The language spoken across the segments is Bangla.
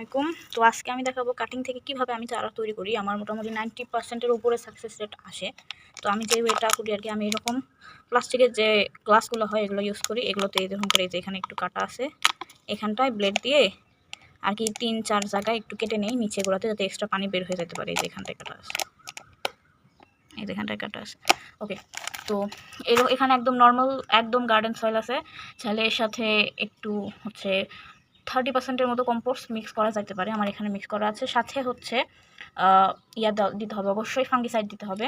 আলাইকুম। তো আজকে আমি দেখাবো কাটিং থেকে কীভাবে আমি চারা তৈরি করি। আমার মোটামুটি নাইনটি পার্সেন্টের উপরে সাকসেস রেট আসে। তো আমি যে ওয়েটা করি আর কি, আমি এরকম প্লাস্টিকের যে গ্লাসগুলো হয়, এগুলো ইউজ করি। এগুলোতে এরকম করে যে এখানে একটু কাটা আছে। এখানটায় ব্লেড দিয়ে আর কি তিন, চার জায়গায় একটু কেটে নেই, নিচে গোড়াতে যাতে এক্সট্রা পানি বের হয়ে যেতে পারে। এই যে এখানটায় কাটা আছে। এই যে এখানটায় কাটা আছে। ওকে তো এর, এখানে একদম নর্মাল একদম গার্ডেন সয়েল আছে। চাইলে এর সাথে একটু হচ্ছে থার্টি পার্সেন্টের মতো কম্পোস্ট মিক্স করা যেতে পারে, আমার এখানে মিক্স করা আছে। সাথে হচ্ছে ইয়া দিতে হবে, অবশ্যই ফাঙ্গিসাইড দিতে হবে।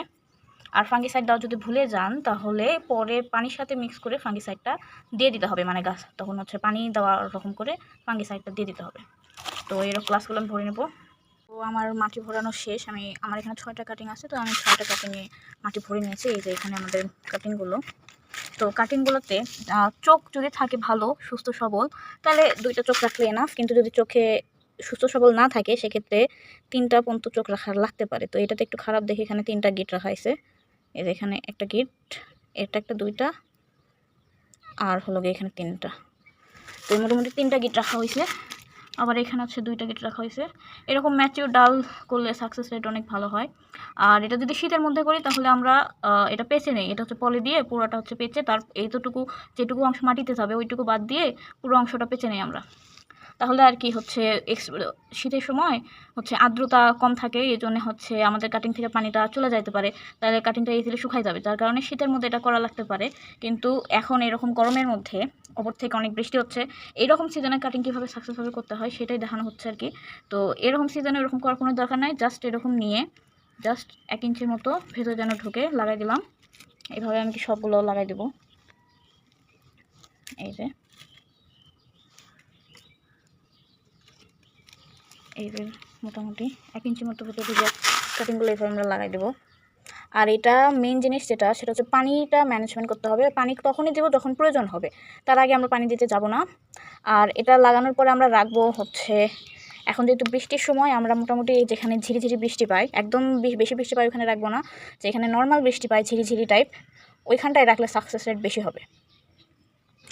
আর ফাঙ্গিসাইড দেওয়া যদি ভুলে যান, তাহলে পরে পানির সাথে মিক্স করে ফাঙ্গিসাইডটা দিয়ে দিতে হবে। মানে গাছ, তখন হচ্ছে পানি দেওয়া রকম করে ফাঙ্গিসাইডটা দিয়ে দিতে হবে। তো এরকম ক্লাসগুলো আমি ভরে নেব। তো আমার মাটি ভরানো শেষ। আমি, আমার এখানে ছয়টা কাটিং আছে, তো আমি ছয়টা কাটিংয়ে মাটি ভরে নিয়েছি। এই যে এখানে আমাদের কাটিংগুলো তো কাটিংগুলোতে চোখ যদি থাকে ভালো, সুস্থ, সবল, তাহলে দুইটা চোখ রাখলে এনাফ কিন্তু যদি চোখে সুস্থ, সবল না থাকে, সেক্ষেত্রে তিনটা পর্যন্ত চোখ রাখা লাগতে পারে। তো এটাতে একটু খারাপ দেখে এখানে তিনটা গিট রাখা হয়েছে। এই এখানে একটা গিট এটা একটা দুইটা, আর হলো গিয়ে এখানে তিনটা। তো মোটামুটি তিনটা গিট রাখা হয়েছে। আবার এখানে হচ্ছে দুইটা গেট রাখা হয়েছে। এরকম ম্যাচিওর ডাল করলে সাকসেস রেট অনেক ভালো হয়। আর এটা যদি শীতের মধ্যে করি, তাহলে আমরা এটা পেঁচে নেই। এটা হচ্ছে পলি দিয়ে পুরোটা হচ্ছে পেঁচে, তার এইতটুকু যেটুকু অংশ মাটিতে যাবে, ওইটুকু বাদ দিয়ে পুরো অংশটা পেঁচে নেই আমরা। তাহলে আর কি হচ্ছে এক্স শীতের সময় হচ্ছে আর্দ্রতা কম থাকে, এই জন্য হচ্ছে আমাদের কাটিং থেকে পানিটা চলে যাইতে পারে। তাহলে কাটিংটা ইজিলি শুকাই যাবে, যার কারণে শীতের মধ্যে এটা করা লাগতে পারে। কিন্তু এখন এরকম গরমের মধ্যে ওপর থেকে অনেক বৃষ্টি হচ্ছে, এইরকম সিজনে কাটিং কীভাবে সাকসেসফুল করতে হয় সেটাই দেখানো হচ্ছে আর কি। তো এরকম সিজনে এরকম করার কোনো দরকার নাই জাস্ট এরকম নিয়ে জাস্ট এক ইঞ্চির মতো ভেতর যেন ঢুকে লাগাই দিলাম। এইভাবে আমি কি সবগুলো লাগাই দেবো? এই যে। এই মোটামুটি এক ইঞ্চি মতো কাটিংগুলো এইভাবে আমরা লাগাই দেবো। আর এটা মেন জিনিস যেটা, সেটা হচ্ছে পানিটা ম্যানেজমেন্ট করতে হবে। পানি তখনই দেবো যখন প্রয়োজন হবে। তার আগে আমরা পানি দিতে যাব না। আর এটা লাগানোর পরে আমরা রাখব হচ্ছে, এখন যেহেতু বৃষ্টির সময়, আমরা মোটামুটি যেখানে ঝিরিঝিরি বৃষ্টি পাই, একদম বেশি বৃষ্টি পাই ওখানে রাখব না। যেখানে নর্মাল বৃষ্টি পাই, ঝিরিঝিরি টাইপ ওইখানটায় রাখলে সাকসেস রেট বেশি হবে।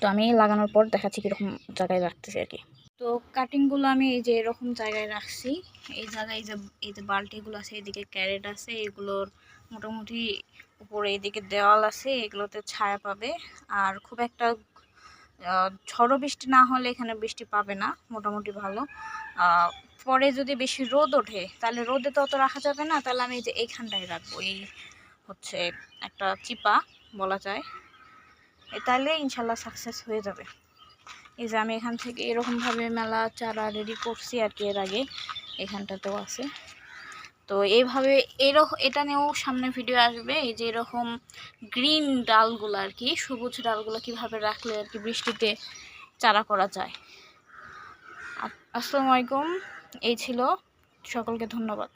তো আমি লাগানোর পর দেখাচ্ছি কীরকম জায়গায় রাখতেছি আর কি। তো কাটিংগুলো আমি এই যে এরকম জায়গায় রাখছি। এই জায়গায় এই যে এই যে বালতিগুলো আছে, এদিকে ক্যারেট আছে, এগুলোর মোটামুটি উপরে এদিকে দেওয়াল আছে, এগুলোতে ছায়া পাবে। আর খুব একটা ঝড়ো বৃষ্টি না হলে এখানে বৃষ্টি পাবে না, মোটামুটি ভালো। পরে যদি বেশি রোদ ওঠে, তাহলে রোদে তো অত রাখা যাবে না, তাহলে আমি যে এইখানটায় রাখব। এই হচ্ছে একটা চিপা বলা যায়। তাহলে ইনশাল্লাহ সাকসেস হয়ে যাবে। এই যে আমি এখান থেকে এরকমভাবে মেলা চারা রেডি করছি আর কি এর আগে। এখানটাতেও আছে। তো এইভাবে এরকম এটা নিয়েও সামনে ভিডিও আসবে। এই যে এরকম গ্রিন ডালগুলো আর কি, সবুজ ডালগুলো কীভাবে রাখলে আর কি বৃষ্টিতে চারা করা যায়। আসসালামু আলাইকুম। এই ছিল। সকলকে ধন্যবাদ।